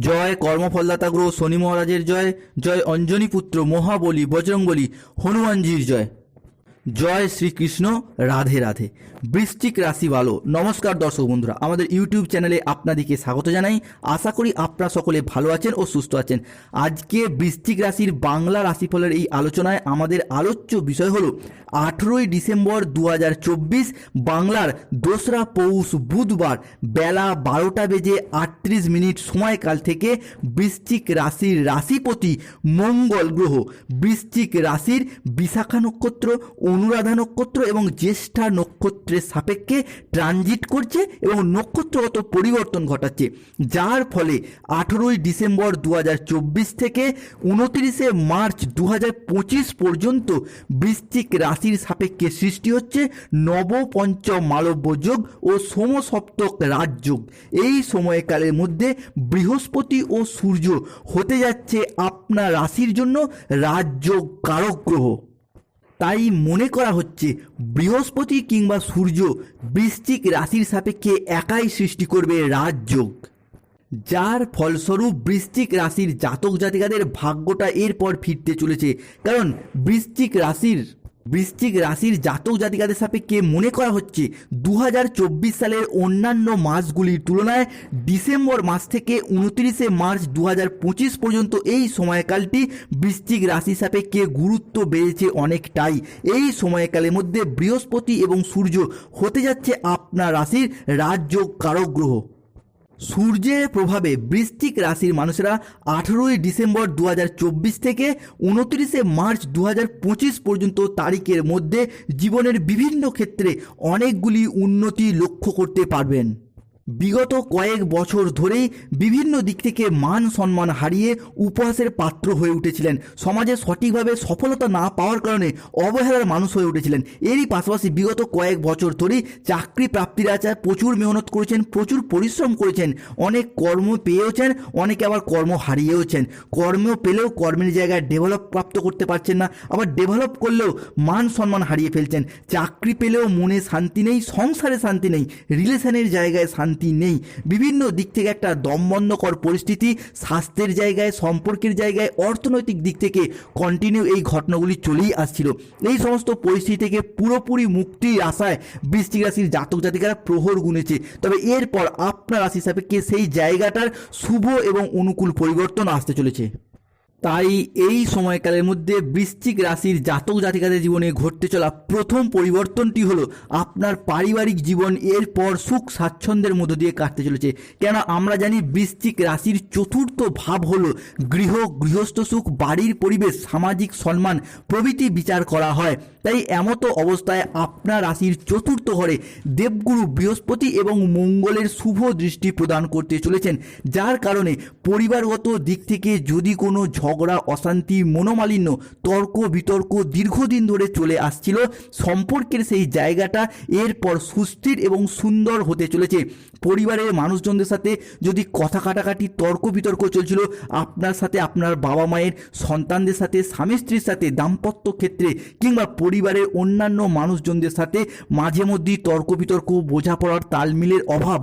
জয় কর্মফলদাতাগ্রহ শনি মহারাজের জয় জয় অঞ্জনী পুত্র মহাবলী বজরঙ্গলী হনুমানজির জয়। জয় শ্রীকৃষ্ণ, রাধে রাধে। বৃশ্চিক রাশি ভালো নমস্কার দর্শক বন্ধুরা। আমাদের ইউটিউব চ্যানেলে আপনাদেরকে স্বাগত জানাই। আশা করি আপনারা সকলে ভালো আছেন ও সুস্থ আছেন। আজকে বৃশ্চিক রাশির বাংলা রাশিফলের এই আলোচনায় আমাদের আলোচ্য বিষয় হলো আঠেরোই ডিসেম্বর দু হাজার চব্বিশ, বাংলার দোসরা পৌষ বুধবার বেলা বারোটা বেজে আটত্রিশ মিনিট সময়কাল থেকে বৃষ্টিক রাশির রাশিপতি মঙ্গল গ্রহ। বৃষ্টিক রাশির বিশাখা নক্ষত্র অনুরাধা নক্ষত্র এবং জ্যেষ্ঠা নক্ষত্রের সাপেক্ষে ট্রানজিট করছে এবং নক্ষত্রগত পরিবর্তন ঘটাচ্ছে। যার ফলে আঠেরোই ডিসেম্বর দু হাজার চব্বিশ থেকে উনত্রিশে মার্চ দু হাজার পঁচিশ পর্যন্ত বৃশ্চিক রাশির সাপেক্ষে সৃষ্টি হচ্ছে নবপঞ্চম মালব্য যোগ ও সমসপ্তক রাজযোগ এই সময়কালের মধ্যে বৃহস্পতি ও সূর্য হতে যাচ্ছে আপনার রাশির জন্য রাজযোগ কারক গ্রহ। তাই মনে করা হচ্ছে বৃহস্পতি কিংবা সূর্য বৃশ্চিক রাশির সাপেক্ষে একাই সৃষ্টি করবে রাজযোগ। যার ফলস্বরূপ বৃশ্চিক রাশির জাতক জাতিকাদের ভাগ্যটা এরপর ফিরতে চলেছে। কারণ বৃশ্চিক রাশির বৃশ্চিক রাশির জাতক জাতিকাদের সাপেক্ষে মনে করা হচ্ছে? দু হাজার চব্বিশ সালের অন্যান্য মাসগুলির তুলনায় ডিসেম্বর মাস থেকে উনত্রিশে মার্চ দু হাজার পঁচিশ পর্যন্ত এই সময়কালটি বৃশ্চিক রাশি সাপেক্ষে গুরুত্ব বেড়েছে অনেকটাই। এই সময়কালের মধ্যে বৃহস্পতি এবং সূর্য হতে যাচ্ছে আপনার রাশির রাজ্য কারক গ্রহ। সূর্যের প্রভাবে বৃষ্টিক রাশির মানুষেরা আঠেরোই ডিসেম্বর দু হাজার চব্বিশ থেকে উনত্রিশে মার্চ দু হাজার পঁচিশ পর্যন্ত তারিখের মধ্যে জীবনের বিভিন্ন ক্ষেত্রে অনেকগুলি উন্নতি লক্ষ্য করতে পারবেন। বিগত কয়েক বছর ধরেই বিভিন্ন দিক থেকে মান সম্মান হারিয়ে উপহাসের পাত্র হয়ে উঠেছিলেন। সমাজে সঠিকভাবে সফলতা না পাওয়ার কারণে অবহেলার মানুষ হয়ে উঠেছিলেন। এরই পাশাপাশি বিগত কয়েক বছর ধরেই চাকরি প্রাপ্তির আচার প্রচুর মেহনত করেছেন, প্রচুর পরিশ্রম করেছেন। অনেক কর্ম পেয়েওছেন, অনেকে আবার কর্ম হারিয়েওছেন। কর্ম পেলেও কর্মের জায়গায় ডেভেলপ প্রাপ্ত করতে পারছেন না, আবার ডেভেলপ করলেও মান সম্মান হারিয়ে ফেলছেন। চাকরি পেলেও মনে শান্তি নেই, সংসারে শান্তি নেই রিলেশনের জায়গায় শান্তি নেই। বিভিন্ন দিক থেকে একটা দমবন্ধকর পরিস্থিতি, স্বাস্থ্যের জায়গায়, সম্পর্কের জায়গায়, অর্থনৈতিক দিক থেকে কন্টিনিউ এই ঘটনাগুলি চলেই আসছিল। এই সমস্ত পরিস্থিতি থেকে পুরোপুরি মুক্তির আশায় বৃষ্টিক রাশির জাতক জাতিকারা প্রহর গুনেছে। তবে এরপর আপনার রাশি সাপেক্ষে সেই জায়গাটার শুভ এবং অনুকূল পরিবর্তন আসতে চলেছে? তাই এই সময়কালের মধ্যে বৃশ্চিক রাশির জাতক জাতিকাদের জীবনে ঘটতে চলা প্রথম পরিবর্তনটি হলো আপনার পারিবারিক জীবন এরপর সুখ স্বাচ্ছন্দ্যের মধ্য দিয়ে কাটতে চলেছে। কেন আমরা জানি বৃশ্চিক রাশির চতুর্থ ভাব হলো গৃহ, গৃহস্থ সুখ, বাড়ির পরিবেশ, সামাজিক সম্মান, প্রভৃতি বিচার করা হয়। তাই এমতো অবস্থায় আপনার রাশির চতুর্থ ঘরে দেবগুরু বৃহস্পতি এবং মঙ্গলের শুভ দৃষ্টি প্রদান করতে চলেছেন। যার কারণে পরিবারগত দিক থেকে যদি কোনো ঝগড়া অশান্তি, মনোমালিন্য, তর্ক বিতর্ক দীর্ঘদিন ধরে চলে আসছিল। সম্পর্কের সেই জায়গাটা এরপর সুস্থির এবং সুন্দর হতে চলেছে। পরিবারের মানুষজনদের সাথে যদি কথা কাটাকাটি, তর্ক বিতর্ক চলছিল, আপনার সাথে আপনার বাবা মায়ের, সন্তানদের সাথে, স্বামী স্ত্রীর সাথে, দাম্পত্য ক্ষেত্রে কিংবা পরিবারের অন্যান্য মানুষজনদের সাথে মাঝে মধ্যেই তর্ক বিতর্ক, বোঝাপড়ার তালমিলের অভাব।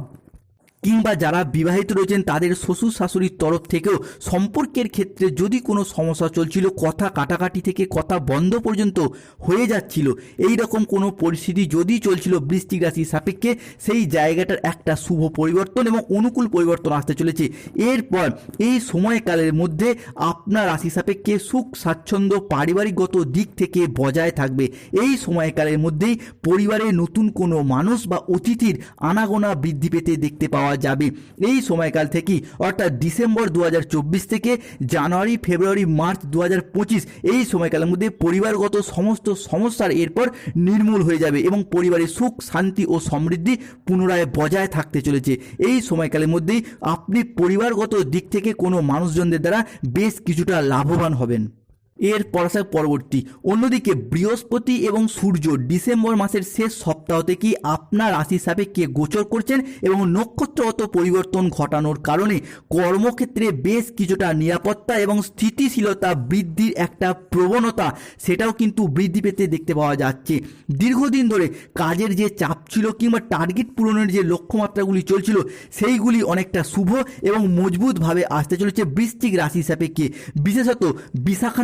কিংবা যারা বিবাহিত রয়েছেন, তাদের শ্বশুর শাশুড়ির তরফ থেকেও সম্পর্কের ক্ষেত্রে যদি কোনো সমস্যা চলছিল, কথা কাটাকাটি থেকে কথা বন্ধ পর্যন্ত হয়ে যাচ্ছিল, এই রকম কোনো পরিস্থিতি যদি চলছিল বৃষ্টিক রাশির সাপেক্ষে, সেই জায়গাটার একটা শুভ পরিবর্তন এবং অনুকূল পরিবর্তন আসতে চলেছে। এরপর এই সময়কালের মধ্যে আপনার রাশি সাপেক্ষে সুখ, স্বাচ্ছন্দ্য, পারিবারিকগত দিক থেকে বজায় থাকবে। এই সময়কালের মধ্যেই পরিবারের নতুন কোনো মানুষ বা অতিথির আনাগোনা বৃদ্ধি পেতে দেখতে পাওয়া যাবে। এই সময়কাল থেকেই অর্থাৎ ডিসেম্বর দু হাজার চব্বিশ থেকে জানুয়ারি, ফেব্রুয়ারি, মার্চ দু হাজার পঁচিশ এই সময়কালের মধ্যে পরিবারগত সমস্ত সমস্যার এরপর নির্মূল হয়ে যাবে এবং পরিবারের সুখ, শান্তি ও সমৃদ্ধি পুনরায় বজায় থাকতে চলেছে। এই সময়কালের মধ্যেই আপনি পরিবারগত দিক থেকে কোনো মানুষজনদের দ্বারা বেশ কিছুটা লাভবান হবেন। এর পরাশা পরবর্তী। অন্যদিকে বৃহস্পতি এবং সূর্য ডিসেম্বর মাসের শেষ সপ্তাহ থেকেই আপনার রাশি সাপেক্ষে গোচর করছেন এবং নক্ষত্রগত পরিবর্তন ঘটানোর কারণে কর্মক্ষেত্রে বেশ কিছুটা নিরাপত্তা এবং স্থিতিশীলতা বৃদ্ধির একটা প্রবণতা সেটাও কিন্তু বৃদ্ধি পেতে দেখতে পাওয়া যাচ্ছে। দীর্ঘদিন ধরে কাজের যে চাপ ছিল কিংবা টার্গেট পূরণের যে লক্ষ্যমাত্রাগুলি চলছিল, সেইগুলি অনেকটা শুভ এবং মজবুতভাবে আসতে চলেছে বৃশ্চিক রাশি সাপেক্ষে বিশেষত বিশাখা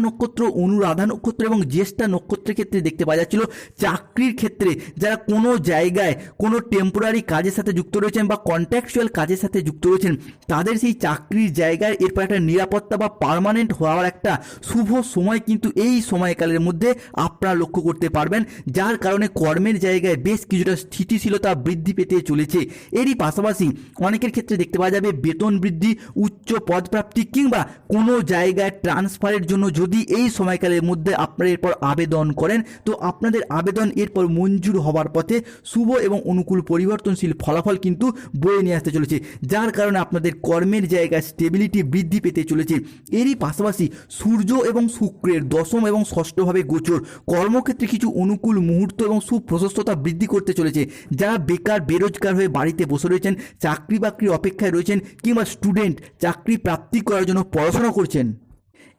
অনুরাধা নক্ষত্র এবং জ্যেষ্ঠা নক্ষত্রের ক্ষেত্রে দেখতে পাওয়া যাচ্ছিল চাকরির ক্ষেত্রে যারা কোনো জায়গায় কোনো টেম্পোরারি কাজের সাথে যুক্ত রয়েছেন বা কন্ট্রাকচুয়াল কাজের সাথে যুক্ত রয়েছেন, তাদের সেই চাকরির জায়গায় এরপর একটা নিরাপত্তা বা পার্মানেন্ট হওয়ার একটা শুভ সময় কিন্তু এই সময়কালের মধ্যে আপনারা লক্ষ্য করতে পারবেন, যার কারণে কর্মের জায়গায় বেশ কিছুটা স্থিতিশীলতা বৃদ্ধি পেতে চলেছে। এরই পাশাপাশি অনেকের ক্ষেত্রে দেখতে পাওয়া যাবে বেতন বৃদ্ধি, উচ্চ পদপ্রাপ্তি কিংবা কোনো জায়গায় ট্রান্সফারের জন্য যদি এই সময়কালের মধ্যে আপনারা এরপর আবেদন করেন। তো আপনাদের আবেদন এরপর মঞ্জুর হওয়ার পথে শুভ এবং অনুকূল পরিবর্তনশীল ফলাফল কিন্তু বয়ে নিয়ে আসতে চলেছে। যার কারণে আপনাদের কর্মের জায়গায় স্টেবিলিটি বৃদ্ধি পেতে চলেছে। এরই পাশাপাশি সূর্য এবং শুক্রের দশম এবং ষষ্ঠভাবে গোচর কর্মক্ষেত্রে কিছু অনুকূল মুহূর্ত এবং সুপ্রশস্ততা বৃদ্ধি করতে চলেছে। যারা বেকার, বেরোজগার হয়ে বাড়িতে বসে রয়েছেন চাকরি বাকরি অপেক্ষায় রয়েছেন কিংবা স্টুডেন্ট চাকরি প্রাপ্তি করার জন্য পড়াশোনা করছেন।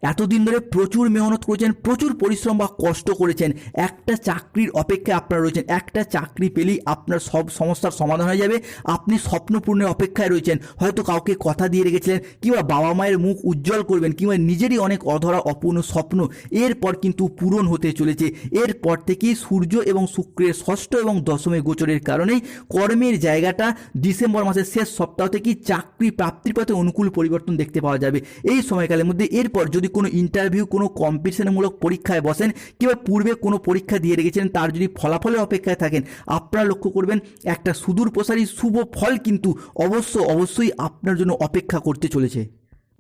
এতদিন ধরে প্রচুর মেহনত করেছেন, প্রচুর পরিশ্রম বা কষ্ট করেছেন। একটা চাকরির অপেক্ষায় আপনারা রয়েছেন, একটা চাকরি পেলেই আপনার সব সমস্যার সমাধান হয়ে যাবে। আপনি স্বপ্নপূর্ণের অপেক্ষায় রয়েছেন, হয়তো কাউকে কথা দিয়ে রেখেছিলেন, কিংবা বাবা মায়ের মুখ উজ্জ্বল করবেন, কিংবা নিজেরই অনেক অধরা অপূর্ণ স্বপ্ন এরপর কিন্তু পূরণ হতে চলেছে। এরপর থেকেই সূর্য এবং শুক্রের ষষ্ঠ এবং দশমে গোচরের কারণেই কর্মের জায়গাটা ডিসেম্বর মাসের শেষ সপ্তাহ থেকেই চাকরি প্রাপ্তির পথে অনুকূল পরিবর্তন দেখতে পাওয়া যাবে। এই সময়কালের মধ্যে এরপর যদি কোনো ইন্টারভিউ কোনো কম্পিটিশনমূলক পরীক্ষায় বসেন কিংবা পূর্বে কোনো পরীক্ষা দিয়ে রেখেছেন তার যদি ফলাফলের অপেক্ষায় থাকেন, আপনারা লক্ষ্য করবেন একটা সুদূর প্রসারী শুভ ফল কিন্তু অবশ্য অবশ্যই আপনার জন্য অপেক্ষা করতে চলেছে।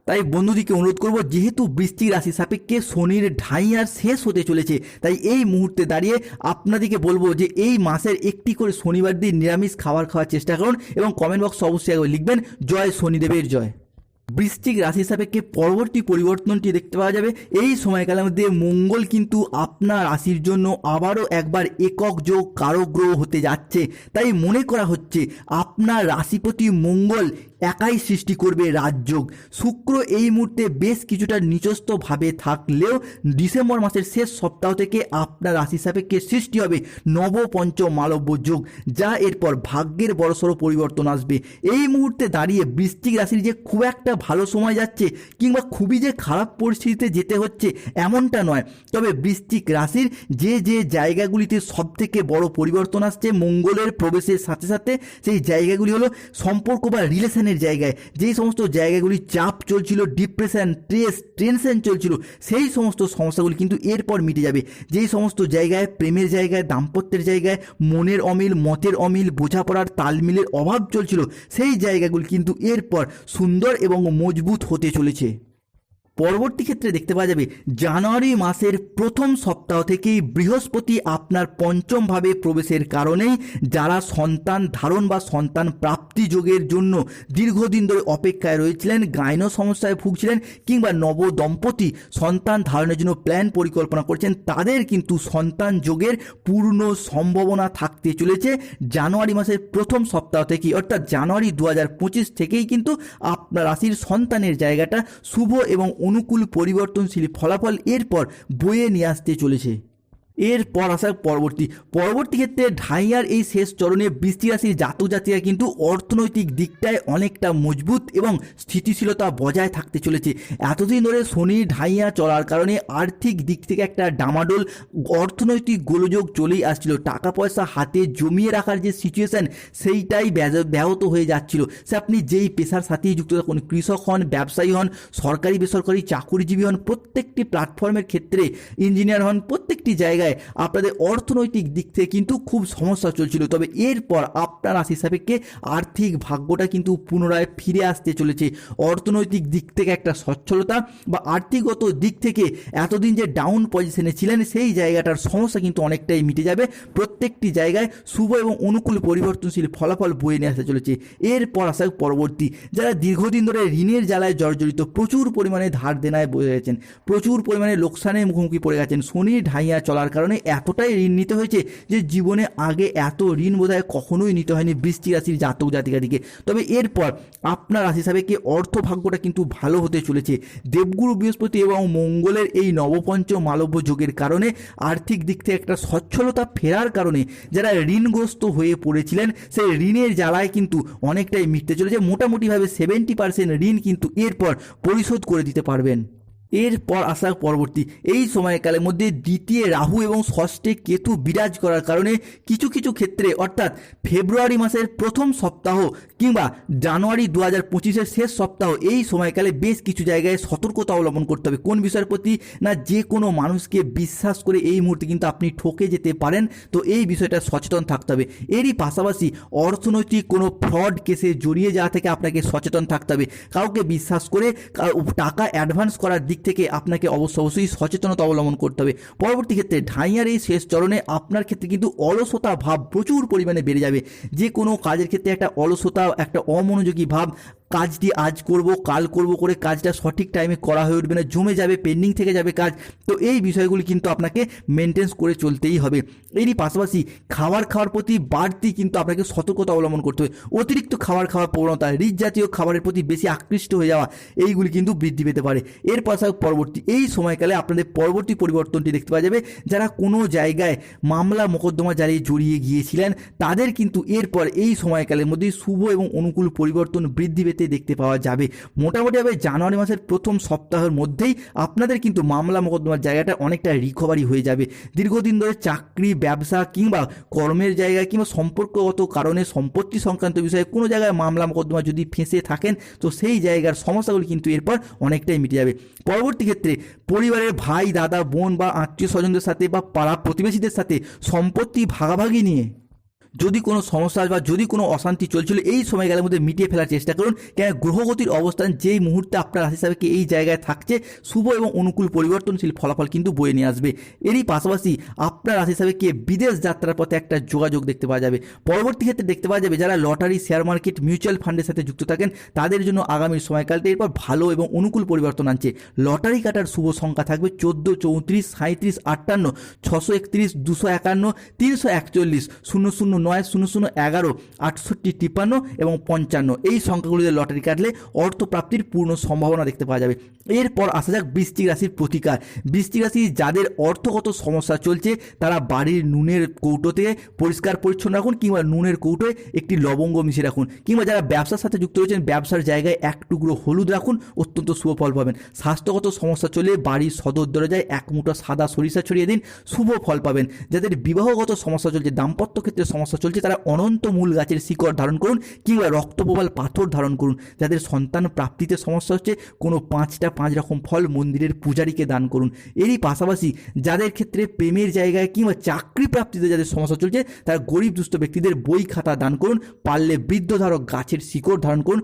তাই বন্ধুদিকে অনুরোধ করব, যেহেতু বৃষ্টিক রাশি সাপেক্ষে শনির ঢাইয়ার শেষ হতে চলেছে, তাই এই মুহূর্তে দাঁড়িয়ে আপনাদেরকে বলব যে এই মাসের একটি করে শনিবার দিন নিরামিষ খাবার খাওয়ার চেষ্টা করুন এবং কমেন্ট বক্স অবশ্যই লিখবেন, জয় শনিদেবের জয়। বৃশ্চিক রাশি সাপেক্ষে পরবর্তী পরিবর্তনটি দেখতে পাওয়া যাবে। এই সময়কালের মধ্যে মঙ্গল কিন্তু আপনার রাশির জন্য আবারও একবার একক যোগ কারও গ্রহ হতে যাচ্ছে। তাই মনে করা হচ্ছে, আপনার রাশিপতি মঙ্গল একাই সৃষ্টি করবে রাজযোগ। শুক্র এই মুহূর্তে বেশ কিছুটা নিচস্থভাবে থাকলেও ডিসেম্বর মাসের শেষ সপ্তাহ থেকে আপনার রাশি সাপেক্ষে সৃষ্টি হবে নবপঞ্চম মালব্য যোগ, যা এরপর ভাগ্যের বড়সড় পরিবর্তন আসবে। এই মুহূর্তে দাঁড়িয়ে বৃশ্চিক রাশির যে খুব একটা ভালো সময় যাচ্ছে কিংবা খুবই যে খারাপ পরিস্থিতিতে যেতে হচ্ছে এমনটা নয়। তবে বৃষ্টিক রাশির যে যে জায়গাগুলিতে সব থেকে বড় পরিবর্তন আসছে মঙ্গলের প্রবেশের সাথে সাথে সেই জায়গাগুলি হলো সম্পর্ক বা রিলেশনের জায়গায় যেই সমস্ত জায়গাগুলি চাপ চলছিল, ডিপ্রেশন, স্ট্রেস, টেনশন চলছিল, সেই সমস্ত সমস্যাগুলি কিন্তু এরপর মিটে যাবে। যেই সমস্ত জায়গায়, প্রেমের জায়গায়, দাম্পত্যের জায়গায়, মনের অমিল, মতের অমিল, বোঝাপড়ার তালমিলের অভাব চলছিল, সেই জায়গাগুলি কিন্তু এরপর সুন্দর এবং মজবুত হতে চলেছে। পরবর্তী ক্ষেত্রে দেখতে পাওয়া যাবে, জানুয়ারি মাসের প্রথম সপ্তাহ থেকেই বৃহস্পতি আপনার পঞ্চম ভাবে প্রবেশের কারণেই যারা সন্তান ধারণ বা সন্তান প্রাপ্তি যোগের জন্য দীর্ঘদিন ধরে অপেক্ষায় রয়েছিলেন, গাইন সমস্যায় ভুগছিলেন কিংবা নব দম্পতি সন্তান ধারণের জন্য প্ল্যান পরিকল্পনা করছেন, তাদের কিন্তু সন্তান যোগের পূর্ণ সম্ভাবনা থাকতে চলেছে। জানুয়ারি মাসের প্রথম সপ্তাহ থেকেই, অর্থাৎ জানুয়ারি দু হাজার পঁচিশ থেকেই কিন্তু আপনার রাশির সন্তানের জায়গাটা শুভ এবং অনুকূল পরিবর্তনশীল ফলাফল এরপর বয়ে নিয়ে আসতে চলেছে। এরপর আসার পরবর্তী পরবর্তী ক্ষেত্রে ঢাইয়ার এই শেষ চরণে বৃষ্টি রাশির জাতক জাতিরা কিন্তু অর্থনৈতিক দিকটায় অনেকটা মজবুত এবং স্থিতিশীলতা বজায় থাকতে চলেছে। এতদিন ধরে শনি ঢাইয়া চলার কারণে আর্থিক দিক থেকে একটা ডামাডোল, অর্থনৈতিক গোলযোগ চলেই আসছিল। টাকা পয়সা হাতে জমিয়ে রাখার যে সিচুয়েশন সেইটাই ব্যাহত হয়ে যাচ্ছিল। সে আপনি যেই পেশার সাথেই যুক্ত থাকুন, কৃষক হন, ব্যবসায়ী হন, সরকারি, বেসরকারি, চাকুরিজীবী হন, প্রত্যেকটি প্ল্যাটফর্মের ক্ষেত্রে ইঞ্জিনিয়ার হন, প্রত্যেকটি জায়গায় জায়গায় আপনাদের অর্থনৈতিক দিক থেকে কিন্তু খুব সমস্যা চলছিল। তবে এরপর আপনার রাশি সাপেক্ষে আর্থিক ভাগ্যটা কিন্তু পুনরায় ফিরে আসতে চলেছে। অর্থনৈতিক দিক থেকে একটা সচ্ছলতা বা আর্থিকগত দিক থেকে এতদিন যে ডাউন পজিশনে ছিলেন, সেই জায়গাটার সমস্যা কিন্তু অনেকটাই মিটে যাবে। প্রত্যেকটি জায়গায় শুভ এবং অনুকূল পরিবর্তনশীল ফলাফল বয়ে নিয়ে আসতে চলেছে। এরপর আসা পরবর্তী। যারা দীর্ঘদিন ধরে ঋণের জ্বালায় জর্জরিত, প্রচুর পরিমাণে ধার দেনায় বয়ে গেছেন, প্রচুর পরিমাণে লোকসানের মুখোমুখি পড়ে গেছেন শনির ঢাইয়া চলার কারণে এতটাই ঋণ নিতে হয়েছে যে জীবনে আগে এত ঋণ বোধহয় কখনোই নিতে হয়নি বৃষ্টি রাশির জাতক জাতিকাদিকে। তবে এরপর আপনার রাশি হিসাবে কি অর্থ ভাগ্যটা কিন্তু ভালো হতে চলেছে? দেবগুরু বৃহস্পতি এবং মঙ্গলের এই নবপঞ্চ মালব্য যোগের কারণে আর্থিক দিক থেকে একটা সচ্ছলতা ফেরার কারণে যারা ঋণগ্রস্ত হয়ে পড়েছিলেন, সেই ঋণের জ্বালায় কিন্তু অনেকটাই মিটতে চলেছে। মোটামুটিভাবে সেভেন্টি পার্সেন্ট ঋণ কিন্তু এরপর পরিশোধ করে দিতে পারবেন। এরপর আসা পরবর্তী, এই সময়কালের মধ্যে দ্বিতীয় রাহু এবং ষষ্ঠে কেতু বিরাজ করার কারণে কিছু কিছু ক্ষেত্রে, অর্থাৎ ফেব্রুয়ারি মাসের প্রথম সপ্তাহ কিংবা জানুয়ারি দু হাজার পঁচিশের শেষ সপ্তাহ, এই সময়কালে বেশ কিছু জায়গায় সতর্কতা অবলম্বন করতে হবে। কোন বিষয়ের প্রতি না যে কোনো মানুষকে বিশ্বাস করে এই মুহূর্তে কিন্তু আপনি ঠকে যেতে পারেন, তো এই বিষয়টা সচেতন থাকতে হবে। এরই পাশাপাশি অর্থনৈতিক কোনো ফ্রড কেসে জড়িয়ে যাওয়া থেকে আপনাকে সচেতন থাকতে হবে। কাউকে বিশ্বাস করে টাকা অ্যাডভান্স করার দিক থেকে আপনাকে অবশ্য অবশ্যই সচেতনতা অবলম্বন করতে হবে। পরবর্তী ক্ষেত্রে ঢাইয়ার এই শেষ চরণে আপনার ক্ষেত্রে কিন্তু অলসতা ভাব প্রচুর পরিমাণে বেড়ে যাবে। যে কোনো কাজের ক্ষেত্রে একটা অলসতা, একটা অমনোযোগী ভাব কাজটি আজ করব, কাল করব করে কাজটা সঠিক টাইমে করা হয়ে উঠবে না, জমে যাবে পেন্ডিং থেকে যাবে কাজ। তো এই বিষয়গুলি কিন্তু আপনাকে মেনটেন্স করে চলতেই হবে। এরই পাশাপাশি খাবার খাওয়ার প্রতি বাড়তি কিন্তু আপনাকে সতর্কতা অবলম্বন করতে হবে। অতিরিক্ত খাবার খাওয়ার প্রবণতা রিচ জাতীয় খাবারের প্রতি বেশি আকৃষ্ট হয়ে যাওয়া, এইগুলি কিন্তু বৃদ্ধি পেতে পারে। এর পাশাপাশি পরবর্তী, এই সময়কালে আপনাদের পরবর্তী পরিবর্তনটি দেখতে পাওয়া যাবে। যারা কোনো জায়গায় মামলা মোকদ্দমা জারি জড়িয়ে গিয়েছিলেন, তাদের কিন্তু এরপর এই সময়কালের মধ্যে শুভ এবং অনুকূল পরিবর্তন বৃদ্ধি পেতে দেখতে পাওয়া যাবে। মোটামুটিভাবে জানুয়ারি মাসের প্রথম সপ্তাহের মধ্যেই আপনাদের কিন্তু মামলা মোকদ্দমার জায়গাটা অনেকটা রিকভারি হয়ে যাবে। দীর্ঘদিন ধরে চাকরি, ব্যবসা কিংবা কর্মের জায়গায় কিংবা সম্পর্কগত কারণে সম্পত্তি সংক্রান্ত বিষয়ে কোনো জায়গায় মামলা মোকদ্দমা যদি ফেঁসে থাকেন, তো সেই জায়গার সমস্যাগুলি কিন্তু এরপর অনেকটাই মিটে যাবে। পরবর্তী ক্ষেত্রে পরিবারের ভাই, দাদা, বোন বা আত্মীয় স্বজনদের সাথে বা পাড়া প্রতিবেশীদের সাথে সম্পত্তি ভাগাভাগি নিয়ে যদি কোনো সমস্যা বা যদি কোনো অশান্তি চলছিল, এই সময়কালের মধ্যে মিটিয়ে ফেলার চেষ্টা করুন। কেন গ্রহগতির অবস্থান যেই মুহূর্তে আপনার রাশি হিসাবে এই জায়গায় থাকছে, শুভ এবং অনুকূল পরিবর্তনশীল ফলাফল কিন্তু বয়ে নিয়ে আসবে। এরই পাশাপাশি আপনার রাশি কে বিদেশ যাত্রার পথে একটা যোগাযোগ দেখতে পাওয়া যাবে। পরবর্তী ক্ষেত্রে দেখতে পাওয়া যাবে, যারা লটারি, শেয়ার মার্কেট, মিউচুয়াল ফান্ডের সাথে যুক্ত থাকেন, তাদের জন্য আগামী সময়কালটা এরপর ভালো এবং অনুকূল পরিবর্তন আনছে। লটারি কাটার শুভ সংখ্যা থাকবে চোদ্দ, চৌত্রিশ সাঁত্রিশ আটান্ন, ছশো একত্রিশ, দুশো একান্ন, তিনশো একচল্লিশ, শূন্য শূন্য নয় শূন্য শূন্য এগারো, আটষট্টি তিপ্পান্ন এবং পঞ্চান্ন। এই সংখ্যাগুলিতে লটারি কাটলে অর্থপ্রাপ্তির পূর্ণ সম্ভাবনা দেখতে পাওয়া যাবে। এরপর আসা যাক বৃষ্টিক রাশির প্রতিকার। বৃষ্টিক রাশি যাদের অর্থগত সমস্যা চলছে, তারা বাড়ির নুনের কৌটোতে পরিষ্কার পরিচ্ছন্ন রাখুন কিংবা নুনের কৌটোয় একটি লবঙ্গ মিশিয়ে রাখুন। কিংবা যারা ব্যবসার সাথে যুক্ত রয়েছেন, ব্যবসার জায়গায় এক টুকরো হলুদ রাখুন, অত্যন্ত শুভ ফল পাবেন। স্বাস্থ্যগত সমস্যা চলে বাড়ির সদর দরজায় এক মুঠো সাদা সরিষা ছড়িয়ে দিন, শুভ ফল পাবেন। যাদের বিবাহগত সমস্যা চলছে, দাম্পত্য ক্ষেত্রে সমস্যা চলছে, তারা অনন্ত মূল গাছের শিকড় ধারণ করুন কিংবা রক্তপ্রবাল পাথর ধারণ করুন। যাদের সন্তান প্রাপ্তিতে সমস্যা হচ্ছে, কোনো পাঁচটা পাঁচ রকম ফল মন্দিরের পূজারীকে দান করুন। এরই পাশাপাশি যাদের ক্ষেত্রে প্রেমের জায়গায় কিংবা চাকরি প্রাপ্তিতে যাদের সমস্যা চলছে, তারা গরিব দুস্থ ব্যক্তিদের বই খাতা দান করুন, পারলে বৃদ্ধ ধারক গাছের শিকড় ধারণ করুন